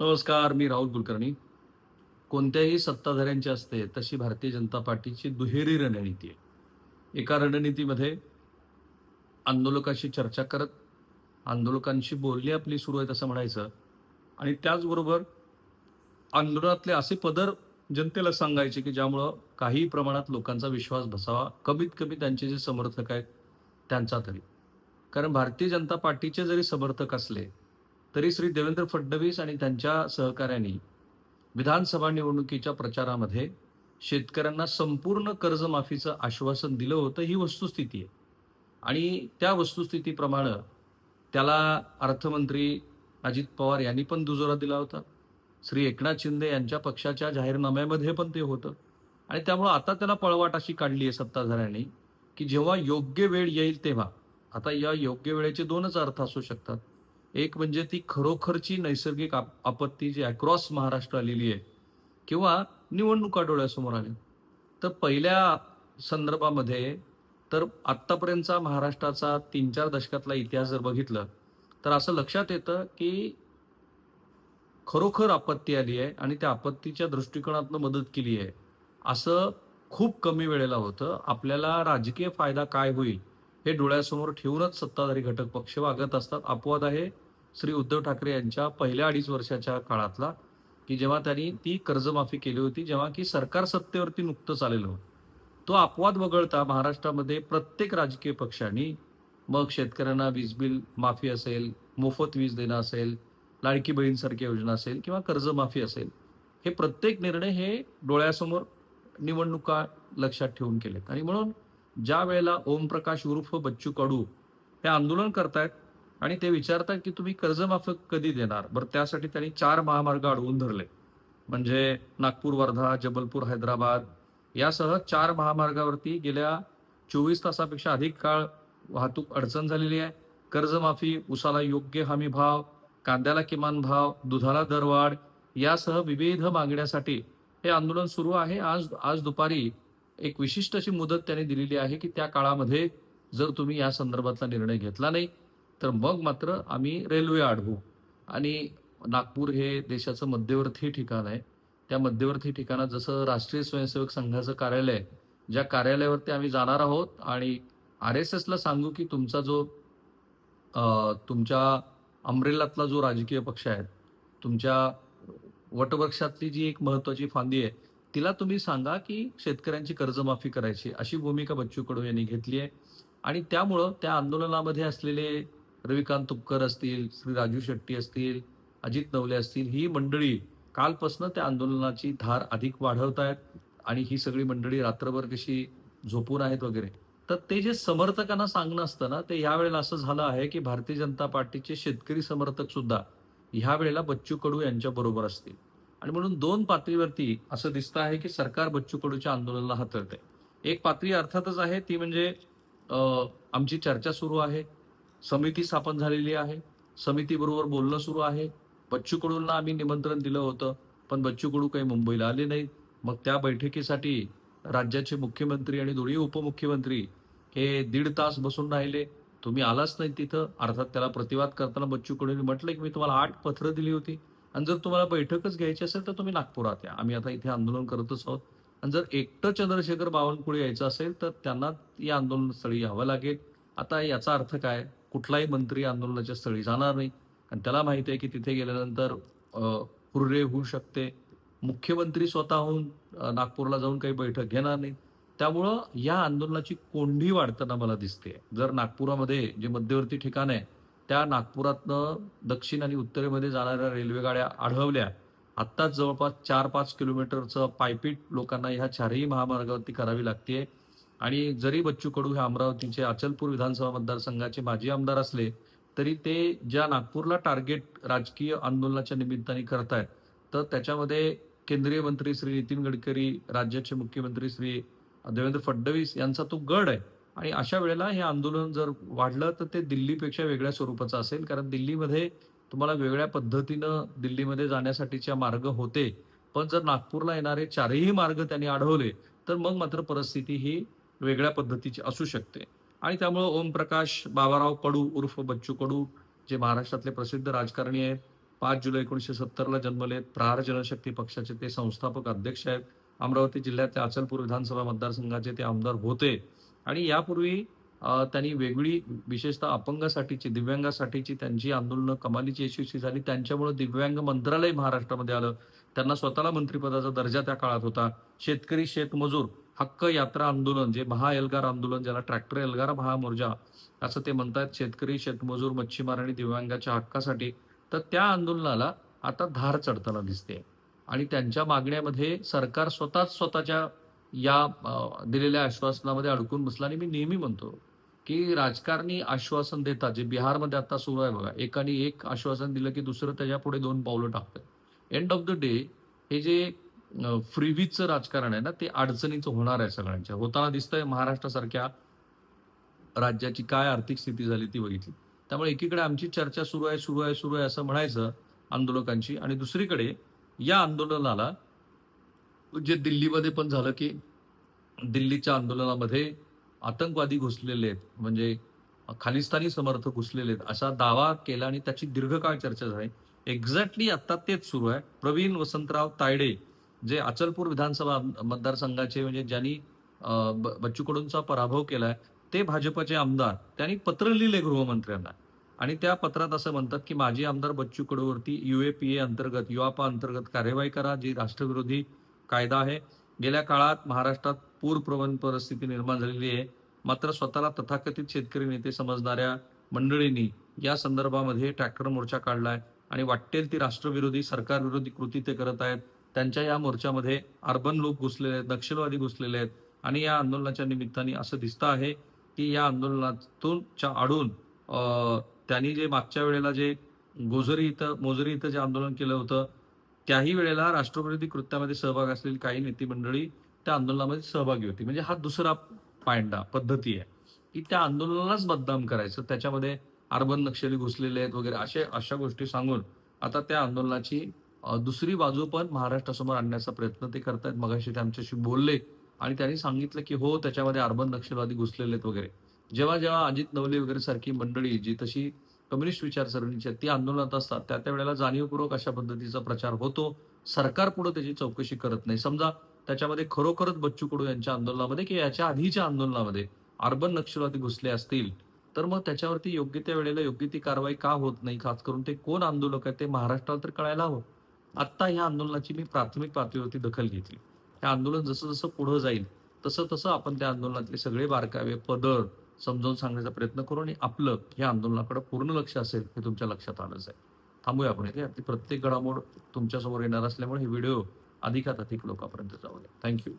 नमस्कार मी राहुल कुलकर्णी. कोणत्याही सत्ताधाऱ्यांची असते तशी भारतीय जनता पार्टीची दुहेरी रणनीती आहे. एका रणनीतीमध्ये आंदोलकाशी चर्चा करत आंदोलकांशी बोलणी आपली सुरू आहेत असं म्हणायचं. आणि त्याचबरोबर आंदोलनातले असे पदर जनतेला सांगायचे की ज्यामुळं काही प्रमाणात लोकांचा विश्वास बसावा कमीत कमी त्यांचे जे समर्थक आहेत त्यांचा तरी. कारण भारतीय जनता पार्टीचे जरी समर्थक असले तरी श्री देवेंद्र फडणवीस आणि त्यांच्या सहकाऱ्यांनी विधानसभा निवडणुकीच्या प्रचारामध्ये शेतकऱ्यांना संपूर्ण कर्जमाफीचं आश्वासन दिलं होतं. ही वस्तुस्थिती आहे. आणि त्या वस्तुस्थितीप्रमाणे त्याला अर्थमंत्री अजित पवार यांनी पण दुजोरा दिला होता. श्री एकनाथ शिंदे यांच्या पक्षाच्या जाहीरनाम्यामध्ये पण ते होतं. आणि त्यामुळं आता त्याला पळवाट अशी काढली आहे सत्ताधाऱ्यांनी की जेव्हा योग्य वेळ येईल तेव्हा. आता या योग्य वेळेचे दोनच अर्थ असू शकतात. एक म्हणजे ती खरोखरची नैसर्गिक आपत्ती जी अक्रॉस महाराष्ट्र आलेली आहे किंवा निवडणुका डोळ्यासमोर आल्या. तर पहिल्या संदर्भामध्ये तर आत्तापर्यंतचा महाराष्ट्राचा तीन चार दशकातला इतिहास जर बघितलं तर असं लक्षात येतं की खरोखर आपत्ती आली आहे आणि त्या आपत्तीच्या दृष्टिकोनातनं मदत केली आहे. असं खूप कमी वेळेला होतं. आपल्याला राजकीय फायदा काय होईल हे डोळ्यासमोर ठेवूनच सत्ताधारी घटक पक्ष वागत असतात. अपवाद आहे. श्री उद्धव ठाकरे यांच्या पहिल्या अडीच वर्षाच्या काळातला की जेव्हा त्यांनी ती कर्जमाफी केली होती जेव्हा की सरकार सत्तेवरती नुकतंच आलेलं होतं. तो अपवाद वगळता महाराष्ट्रामध्ये प्रत्येक राजकीय पक्षांनी मग शेतकऱ्यांना वीज बिल माफी असेल मोफत वीज देणं असेल लाडकी बहीणसारखी योजना असेल किंवा कर्जमाफी असेल हे प्रत्येक निर्णय हे डोळ्यासमोर निवडणुका लक्षात ठेवून केलेत. आणि म्हणून ज्या वेळेला ओमप्रकाश उर्फ बच्चू कडू हे आंदोलन करतायत आणि ते विचारतात की तुम्ही कर्जमाफ कधी देणार? बरं त्यासाठी त्यांनी चार महामार्ग अडवून धरले. म्हणजे नागपूर वर्धा जबलपूर हैदराबाद यासह चार महामार्गावरती गेल्या चोवीस तासापेक्षा अधिक काळ वाहतूक अडचण झालेली आहे. कर्जमाफी उसाला योग्य हमी भाव कांद्याला किमान भाव दुधाला दरवाढ यासह विविध मागण्यासाठी हे आंदोलन सुरू आहे. आज आज दुपारी एक विशिष्ट अशी मुदत त्यांनी दिलेली आहे की त्या काळामध्ये जर तुम्ही या संदर्भातला निर्णय घेतला नाही तर मग मात्र आम्ही रेल्वे आढवू. आणि नागपूर हे देशाचं मध्यवर्ती ठिकाण आहे. त्या मध्यवर्ती ठिकाणात जसं राष्ट्रीय स्वयंसेवक संघाचं कार्यालय आहे, ज्या कार्यालयावरती आम्ही जाणार आहोत आणि आर एस एसला सांगू की तुमचा जो तुमच्या अमरेलातला जो राजकीय पक्ष आहे तुमच्या वटवृक्षातली जी एक महत्वाची फांदी आहे तिला तुम्ही सांगा की शेतकऱ्यांची कर्जमाफी करायची अशी भूमिका बच्चू कडू यांनी घेतली आहे. आणि त्यामुळं त्या आंदोलनामध्ये असलेले रविकांत तुपकर असतील श्री राजू शेट्टी असतील अजित नवले असतील ही मंडळी कालपासनं त्या आंदोलनाची धार अधिक वाढवत आहेत आणि ही सगळी मंडळी रात्रभर कशी झोपून आहेत वगैरे. तर ते जे समर्थकांना सांगणं असतं ना ते यावेळेला असं झालं आहे की भारतीय जनता पार्टीचे शेतकरी समर्थक सुद्धा ह्या वेळेला बच्चू कडू यांच्या बरोबर असतील. आणि म्हणून दोन पातळीवरती असं दिसतं आहे की सरकार बच्चू कडूच्या आंदोलनाला हातळते एक पातळी अर्थातच आहे ती म्हणजे आमची चर्चा सुरू आहे. समिती स्थापन झालेली आहे. समितीबरोबर बोलणं सुरू आहे. बच्चू कडूंना आम्ही निमंत्रण दिलं होतं पण बच्चू कडू काही मुंबईला आले नाहीत. मग त्या बैठकीसाठी राज्याचे मुख्यमंत्री आणि दोन्ही उपमुख्यमंत्री हे दीड तास बसून राहिले. तुम्ही आलाच नाही तिथं. अर्थात त्याला प्रतिवाद करताना बच्चू कडूंनी म्हटलं की मी तुम्हाला आठ पत्रं दिली होती. आणि जर तुम्हाला बैठकच घ्यायची असेल तर तुम्ही नागपुरात या. आम्ही आता इथे आंदोलन करतच आहोत. आणि जर एकटं चंद्रशेखर बावनकुळे यायचं असेल तर त्यांना या आंदोलनस्थळी यावं लागेल. आता याचा अर्थ काय? कुठलाही मंत्री आंदोलनाच्या स्थळी जाणार नाही. आणि त्याला माहिती आहे की तिथे गेल्यानंतर हुर्रे होऊ शकते. मुख्यमंत्री स्वतःहून नागपूरला जाऊन काही बैठक घेणार नाही. त्यामुळं या आंदोलनाची कोंडी वाढताना मला दिसते. जर नागपुरामध्ये जे मध्यवर्ती ठिकाण आहे त्या नागपुरातनं दक्षिण आणि उत्तरेमध्ये जाणाऱ्या रेल्वेगाड्या आढळल्या. आढळवल्या आत्ताच जवळपास चार पाच किलोमीटरचं पायपीट लोकांना ह्या चारही महामार्गावरती करावी लागते आणि जरी बच्चू कडू हे अमरावतीचे अचलपूर विधानसभा मतदारसंघाचे माजी आमदार असले तरी ते ज्या नागपूरला टार्गेट राजकीय आंदोलनाच्या निमित्ताने करतायत तर त्याच्यामध्ये केंद्रीय मंत्री श्री नितीन गडकरी राज्याचे मुख्यमंत्री श्री देवेंद्र फडणवीस यांचा तो गड आहे. आणि अशा वेळेला हे आंदोलन जर वाढलं तर ते दिल्लीपेक्षा वेगळ्या स्वरूपाचं असेल. कारण दिल्लीमध्ये तुम्हाला वेगळ्या पद्धतीनं दिल्लीमध्ये जाण्यासाठीच्या मार्ग होते. पण जर नागपूरला येणारे चारही मार्ग त्यांनी अडवले तर मग मात्र परिस्थिती ही वेगळ्या पद्धतीची असू शकते. आणि त्यामुळं ओमप्रकाश बाबाराव कडू उर्फ बच्चू कडू जे महाराष्ट्रातले प्रसिद्ध राजकारणी आहेत पाच जुलै एकोणीसशे सत्तरला जन्मलेत. प्रहार जनशक्ती पक्षाचे ते संस्थापक अध्यक्ष आहेत. अमरावती जिल्ह्यातल्या अचलपूर विधानसभा मतदारसंघाचे ते आमदार होते. आणि यापूर्वी त्यांनी वेगळी विशेषतः अपंगासाठीची दिव्यांगासाठीची त्यांची आंदोलनं कमालीची यशस्वी झाली. त्यांच्यामुळे दिव्यांग मंत्रालय महाराष्ट्रामध्ये आलं. त्यांना स्वतःला मंत्रिपदाचा दर्जा त्या काळात होता. शेतकरी शेतमजूर हक्क यात्रा आंदोलन जे महाएल्गार आंदोलन ज्याला ट्रॅक्टर एल्गार महामोर्जा असं ते म्हणतात शेतकरी शेतमजूर मच्छीमार आणि दिव्यांगाच्या हक्कासाठी तर त्या आंदोलनाला आता धार चढताना दिसते. आणि त्यांच्या मागण्यामध्ये सरकार स्वतःच स्वतःच्या या दिलेल्या आश्वासनामध्ये अडकून बसला. आणि मी नेहमी म्हणतो की राजकारणी आश्वासन देतात. जे बिहारमध्ये आता सुरू आहे बघा एकाने एक आश्वासन दिलं की दुसरं त्याच्या पुढे दोन पावलं टाकतं एंड ऑफ द डे हे जे फ्रीवीजचं राजकारण आहे ना ते अडचणीचं होणार आहे सगळ्यांच्या. होताना दिसतंय महाराष्ट्रासारख्या राज्याची काय आर्थिक स्थिती झाली ती बघितली. त्यामुळे एकीकडे आमची चर्चा सुरू आहे सुरू आहे सुरू आहे असं म्हणायचं आंदोलकांची आणि दुसरीकडे या आंदोलनाला जे दिल्लीमध्ये पण झालं की दिल्लीच्या आंदोलनामध्ये आतंकवादी घुसलेले आहेत म्हणजे खालिस्तानी समर्थक घुसलेले आहेत असा दावा केला आणि त्याची दीर्घकाळ चर्चा झाली. एक्झॅक्टली आता तेच सुरू आहे. प्रवीण वसंतराव तायडे जे अचलपूर विधानसभा मतदारसंघाचे म्हणजे ज्यांनी ब- बच्चू कडूंचा पराभव केलाय ते भाजपचे आमदार त्यांनी पत्र लिहिले गृहमंत्र्यांना. आणि त्या पत्रात असं म्हणतात की माजी आमदार बच्चू कडूवरती युएपीए अंतर्गत युआपा अंतर्गत कार्यवाही करा जी राष्ट्रविरोधी कायदा आहे. गेल्या काळात महाराष्ट्रात पूर प्रवण परिस्थिती निर्माण झालेली आहे. मात्र स्वतःला तथाकथित शेतकरी नेते समजणाऱ्या मंडळींनी या संदर्भामध्ये ट्रॅक्टर मोर्चा काढलाय आणि वाटेल ती राष्ट्रविरोधी सरकारविरोधी कृती ते करत आहेत. त्यांच्या या मोर्चामध्ये अर्बन लोक घुसलेले आहेत नक्षलवादी घुसलेले आहेत. आणि या आंदोलनाच्या निमित्ताने असं दिसतं आहे की या आंदोलनातून च्या आडून त्यांनी जे मागच्या वेळेला जे गोजरी इथं मोजरी इथं जे आंदोलन केलं होतं त्याही वेळेला राष्ट्रविरोधी कृत्यामध्ये सहभाग असलेली काही नेती मंडळी त्या आंदोलनामध्ये सहभागी होती. म्हणजे हा दुसरा पायंडा पद्धती आहे. की त्या आंदोलनालाच बदनाम करायचं. त्याच्यामध्ये अर्बन नक्षली घुसलेले आहेत वगैरे असे अशा गोष्टी सांगून आता त्या आंदोलनाची दुसरी बाजू पण महाराष्ट्रासमोर आणण्याचा प्रयत्न ते करतायत. मगाशी ते आमच्याशी बोलले आणि त्यांनी सांगितलं की हो त्याच्यामध्ये अर्बन नक्षलवादी घुसलेले आहेत वगैरे. जेव्हा जेव्हा अजित नवले वगैरे सारखी मंडळी जी तशी कम्युनिस्ट विचारसरणीची ती आंदोलनात असतात त्या त्या वेळेला जाणीवपूर्वक अशा पद्धतीचा प्रचार होतो. सरकार पुढे त्याची चौकशी करत नाही. समजा त्याच्यामध्ये खरोखरच बच्चू कडू यांच्या आंदोलनामध्ये किंवा याच्या आधीच्या आंदोलनामध्ये अर्बन नक्षलवादी घुसले असतील तर मग त्याच्यावरती योग्य त्या वेळेला योग्य ती कारवाई का होत नाही? खास करून ते कोण आंदोलक आहेत ते महाराष्ट्राला तर कळायला हवं. आत्ता ह्या आंदोलनाची मी प्राथमिक पातळीवरती दखल घेतली. हे आंदोलन जसं जसं पुढं जाईल तसं तसं आपण त्या आंदोलनातले सगळे बारकावे पदर समजावून सांगण्याचा प्रयत्न करू आणि आपलं या आंदोलनाकडे पूर्ण लक्ष असेल हे तुमच्या लक्षात आलंच आहे. थांबूया आपण इथे. प्रत्येक घडामोड तुमच्यासमोर येणार असल्यामुळे हे व्हिडिओ अधिकात अधिक लोकांपर्यंत जाऊ द्या थँक्यू